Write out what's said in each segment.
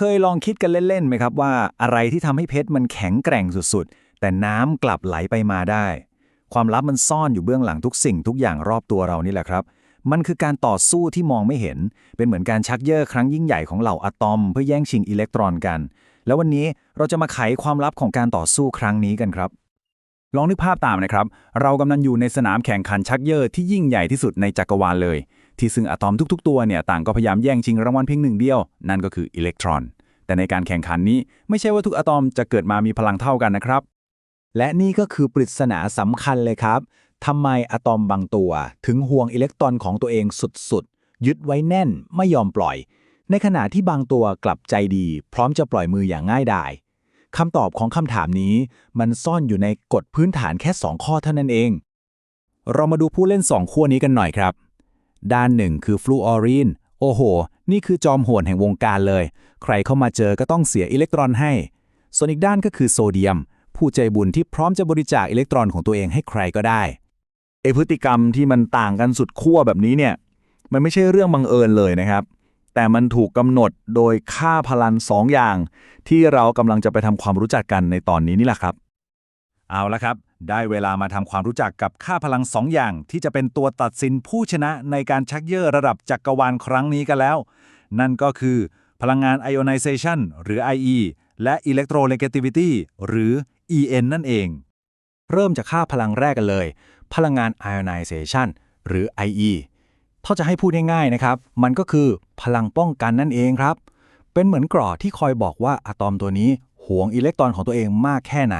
เคยลองคิดกันเล่นๆไหมครับว่าอะไรที่ทำให้เพชรมันแข็งแกร่งสุดๆ แต่น้ำกลับไหลไปมาได้ ความลับมันซ่อนอยู่เบื้องหลังทุกสิ่งทุกอย่างรอบตัวเรานี่แหละครับ มันคือการต่อสู้ที่มองไม่เห็น เป็นเหมือนการชักเย่อครั้งยิ่งใหญ่ของเหล่าอะตอม เพื่อแย่งชิงอิเล็กตรอนกัน แล้ววันนี้เราจะมาไขความลับของการต่อสู้ครั้งนี้กันครับ ลองนึกภาพตามนะครับ เรากำลังอยู่ในสนามแข่งขันชักเยอที่ยิ่งใหญ่ที่สุดในจักรวาลเลย ที่ซึ่งอะตอมทุกๆ ตัวเนี่ยต่างก็พยายามแย่งชิงรางวัลเพียงหนึ่งเดียว นั่นก็คืออิเล็กตรอน แต่ในการแข่งขันนี้ไม่ใช่ว่าทุกอะตอมจะเกิดมามีพลังเท่ากันนะครับ และนี่ก็คือปริศนาสำคัญเลยครับทำไมอะตอมบางตัว ถึงห่วงอิเล็กตรอนของตัวเองสุดๆ ยึดไว้แน่นไม่ยอมปล่อย ในขณะที่บางตัวกลับใจดี พร้อมจะปล่อยมืออย่างง่ายดายคำตอบของคำถามนี้ มันซ่อนอยู่ในกฎพื้นฐานแค่ 2 ข้อเท่านั้นเอง เรามาดูผู้เล่น 2 ขั้วนี้กันหน่อยครับ ด้านหนึ่งคือฟลูออรีน โอ้โห นี่คือจอมโหดแห่งวงการเลย ใครเข้ามาเจอก็ต้องเสียอิเล็กตรอนให้ ส่วนอีกด้านก็คือโซเดียม ผู้ใจบุญที่พร้อมจะบริจาคอิเล็กตรอนของตัวเองให้ใครก็ได้ไอพฤติกรรมที่มันต่างกันสุดขั้วแบบนี้เนี่ย มันไม่ใช่เรื่องบังเอิญเลยนะครับ แต่มันถูกกำหนดโดยค่าพลังสองอย่าง ที่เรากำลังจะไปทำความรู้จักกันในตอนนี้นี่แหละครับ เอาละครับ ได้เวลามาทำความรู้จักกับค่าพลังสองอย่าง ที่จะเป็นตัวตัดสินผู้ชนะในการชักเย่อระดับจักรวาลครั้งนี้กันแล้ว นั่นก็คือ พลังงาน ionization หรือ IE และ electronegativity หรือ EN นั่นเอง เริ่มจากค่าพลังแรกกันเลย พลังงาน ionization หรือ IE ถ้าจะให้พูดง่ายๆนะครับ มันก็คือพลังป้องกันนั่นเองครับ เป็นเหมือนกรอที่คอยบอกว่าอะตอมตัวนี้หวงอิเล็กตรอนของตัวเองมากแค่ไหน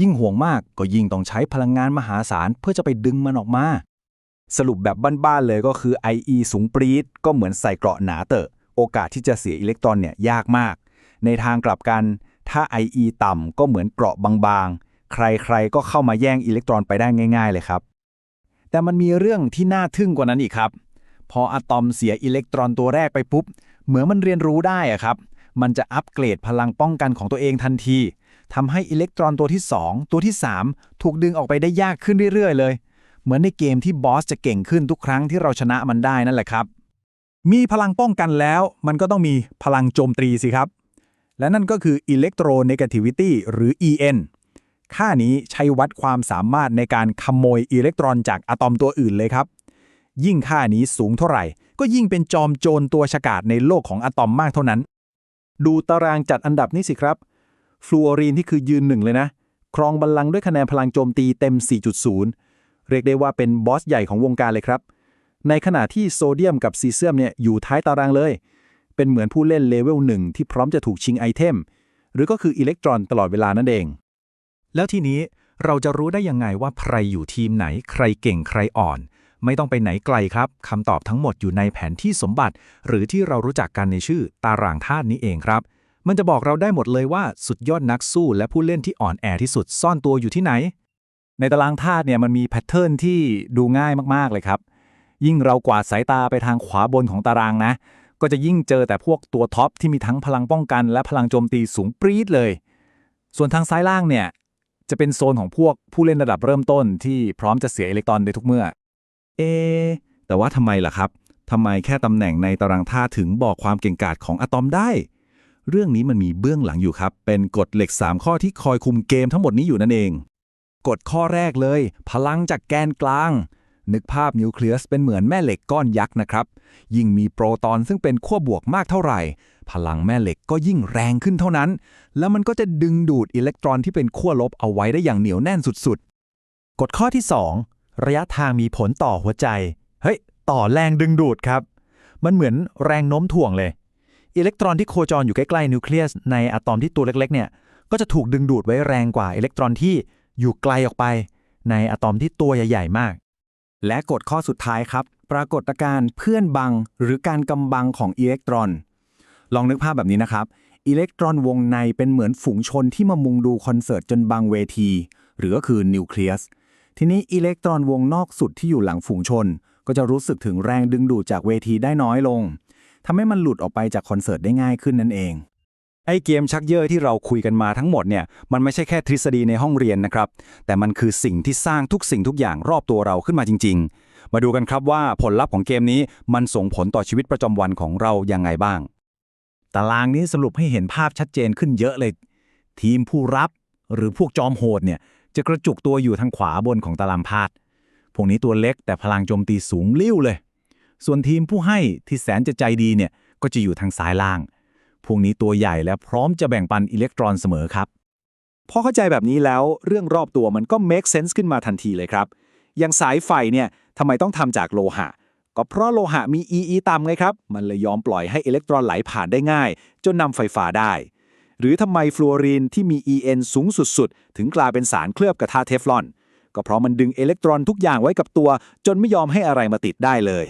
ยิ่งห่วงมากก็ยิ่งต้องใช้พลังงานมหาศาลเพื่อจะไปดึงมันออกมา สรุปแบบบ้านๆเลยก็คือ IE สูงปรี๊ดก็เหมือนใส่เกราะหนาเตอะ โอกาสที่จะเสียอิเล็กตรอนเนี่ยยากมาก ในทางกลับกัน ถ้า IE ต่ำก็เหมือนเกราะบางๆ ใครๆก็เข้ามาแย่งอิเล็กตรอนไปได้ง่าย ๆ เลยครับ แต่มันมีเรื่องที่น่าทึ่งกว่านั้นอีกครับ พออะตอมเสียอิเล็กตรอนตัวแรกไปปุ๊บเหมือนมันเรียนรู้ได้อะครับ มันจะอัปเกรดพลังป้องกันของตัวเองทันที ทำให้อิเล็กตรอนตัวที่ 2 ตัวที่ 3 ถูกดึงออกไปได้ยากขึ้นเรื่อยๆ เลย เหมือนในเกมที่บอสจะเก่งขึ้นทุกครั้งที่เราชนะมันได้นั่นแหละครับ มีพลังป้องกันแล้ว มันก็ต้องมีพลังโจมตีสิครับ และนั่นก็คือ electronegativity หรือ EN ค่านี้ใช้วัดความสามารถในการขโมยอิเล็กตรอนจากอะตอมตัวอื่นเลยครับ ยิ่งค่านี้สูงเท่าไหร่ ก็ยิ่งเป็นจอมโจรตัวฉกาจในโลกของอะตอมมากเท่านั้น ดูตารางจัดอันดับนี้สิครับ ฟลูออรีนที่คือยืนหนึ่งเลยนะ ครองบัลลังก์ด้วยคะแนนพลังโจมตีเต็ม 4.0 เรียกได้ว่าเป็นบอสใหญ่ของวงการเลยครับ ในขณะที่โซเดียมกับซีเซียมเนี่ยอยู่ท้ายตารางเลย เป็นเหมือนผู้เล่นเลเวลหนึ่งที่พร้อมจะถูกชิงไอเทม หรือก็คืออิเล็กตรอนตลอดเวลานั่นเอง แล้วทีนี้เราจะรู้ได้ยังไงว่าใครอยู่ทีมไหน ใครเก่งใครอ่อน ไม่ต้องไปไหนไกลครับคำตอบทั้งหมดอยู่ในแผนที่สมบัติ หรือที่เรารู้จักกันในชื่อตารางธาตุนี้เองครับ มันจะบอกเราได้หมดเลยว่าสุดยอดนักสู้และผู้เล่นที่อ่อนแอที่สุดซ่อนตัวอยู่ที่ไหน ในตารางธาตุเนี่ยมันมีแพทเทิร์นที่ดูง่ายมากๆเลยครับ ยิ่งเรากวาดสายตาไปทางขวาบนของตารางนะ ก็จะยิ่งเจอแต่พวกตัวท็อปที่มีทั้งพลังป้องกัน และพลังโจมตีสูงปรี๊ดเลย ส่วนทางซ้ายล่างเนี่ยจะเป็นโซนของพวกผู้เล่นระดับเริ่มต้นที่พร้อมจะเสียอิเล็กตรอนในทุกเมื่อ เอ แต่ว่าทำไมล่ะครับทำไมแค่ตำแหน่งในตารางธาตุถึงบอกความเก่งกาจของอะตอมได้ เรื่องนี้มันมีเบื้องหลังอยู่ครับ เป็นกฎเหล็ก 3 ข้อที่คอยคุมเกมทั้งหมดนี้อยู่นั่นเอง กฎข้อแรกเลย พลังจากแกนกลาง นึกภาพนิวเคลียสเป็นเหมือนแม่เหล็กก้อนยักษ์นะครับ ยิ่งมีโปรตอนซึ่งเป็นขั้วบวกมากเท่าไหร่ พลังแม่เหล็กก็ยิ่งแรงขึ้นเท่านั้น แล้วมันก็จะดึงดูดอิเล็กตรอนที่เป็นขั้วลบเอาไว้ได้อย่างเหนียวแน่นสุดๆ กฎข้อที่ 2 ระยะทางมีผลต่อหัวใจ เฮ้ย ต่อแรงดึงดูดครับ มันเหมือนแรงโน้มถ่วงเลย อิเล็กตรอนที่โคจรอยู่ใกล้ๆนิวเคลียสในอะตอมที่ตัวเล็กๆเนี่ยก็จะถูกดึงดูดไว้แรงกว่าอิเล็กตรอนที่อยู่ไกลออกไป ในอะตอมที่ตัวใหญ่ ๆ มาก และกฎข้อสุดท้ายครับ ปรากฏการณ์เพื่อนบังหรือการกำบังของอิเล็กตรอน ลองนึกภาพแบบนี้นะครับอิเล็กตรอนวงในเป็นเหมือนฝูงชนที่มามุงดูคอนเสิร์ตจนบังเวที หรือก็คือนิวเคลียสทีนี้อิเล็กตรอนวงนอกสุดที่อยู่หลังฝูงชน ก็จะรู้สึกถึงแรงดึงดูดจากเวทีได้น้อยลง ทำให้มันหลุดออกไปจากคอนเสิร์ตได้ง่ายขึ้นนั่นเอง ไอ้เกมชักเย่อที่เราคุยกันมาทั้งหมดเนี่ยมันไม่ใช่แค่ทฤษฎีในห้องเรียนนะครับ แต่มันคือสิ่งที่สร้างทุกสิ่งทุกอย่างรอบตัวเราขึ้นมาจริง ๆ มาดูกันครับว่าผลลัพธ์ของเกมนี้มันส่งผลต่อชีวิตประจำวันของเรายังไงบ้าง ตารางนี้สรุปให้เห็นภาพชัดเจนขึ้นเยอะเลย ทีมผู้รับหรือพวกจอมโหดเนี่ยจะกระจุกตัวอยู่ทางขวาบนของตารางธาตุพวกนี้ตัวเล็กแต่พลังโจมตีสูงลิ่วเลย ส่วนทีมผู้ให้ที่แสนจะใจดีเนี่ยก็จะอยู่ทางซ้ายล่าง พวกนี้ตัวใหญ่และพร้อมจะแบ่งปันอิเล็กตรอนเสมอครับ พอเข้าใจแบบนี้แล้วเรื่องรอบตัวมันก็ make sense ขึ้นมาทันทีเลยครับ อย่างสายไฟเนี่ยทำไมต้องทำจากโลหะ ก็เพราะโลหะมี EE ต่ำไงครับ มันเลยยอมปล่อยให้อิเล็กตรอนไหลผ่านได้ง่าย จนนำไฟฟ้าได้ หรือทำไมฟลูออรีนที่มี EN สูงสุดๆ ถึงกลายเป็นสารเคลือบกระทะเทฟลอน ก็เพราะมันดึงอิเล็กตรอนทุกอย่างไว้กับตัว จนไม่ยอมให้อะไรมาติดได้เลย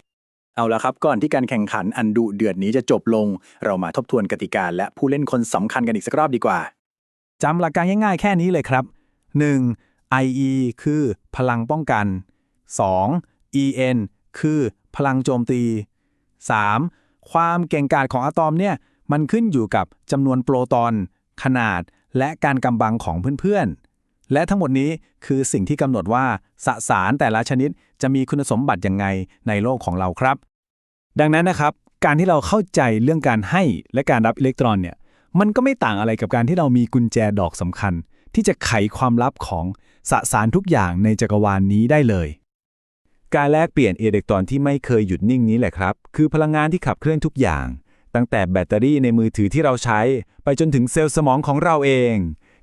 เอาละครับ ก่อนที่การแข่งขันอันดุเดือดนี้จะจบลง เรามาทบทวนกติกาและผู้เล่นคนสำคัญกันอีกสักรอบดีกว่า จำหลักการง่ายๆแค่นี้เลยครับ 1. IE คือพลังป้องกัน 2. EN คือพลังโจมตี 3. ความเก่งกาจของอะตอมเนี่ย มันขึ้นอยู่กับจำนวนโปรตอน ขนาด และการกำบังของเพื่อนๆ และทั้งหมดนี้คือสิ่งที่กำหนดว่าสสารแต่ละชนิดจะมีคุณสมบัติยังไงในโลกของเราครับ ดังนั้นนะครับ การที่เราเข้าใจเรื่องการให้และการรับอิเล็กตรอนเนี่ยมันก็ไม่ต่างอะไรกับการที่เรามีกุญแจดอกสำคัญ ที่จะไขความลับของสสารทุกอย่างในจักรวาลนนี้ได้เลย การแลกเปลี่ยนอิเล็กตรอนที่ไม่เคยหยุดนิ่งนี้แหละครับ คือพลังงานที่ขับเคลื่อนทุกอย่าง ตั้งแต่แบตเตอรี่ในมือถือที่เราใช้ ไปจนถึงเซลล์สมองของเราเอง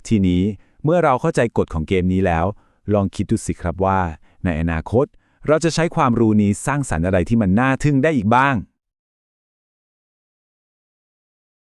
ทีนี้ เมื่อเราเข้าใจกฎของเกมนี้แล้ว ลองคิดดูสิครับว่า ในอนาคต เราจะใช้ความรู้นี้สร้างสรรค์อะไรที่มันน่าทึ่งได้อีกบ้าง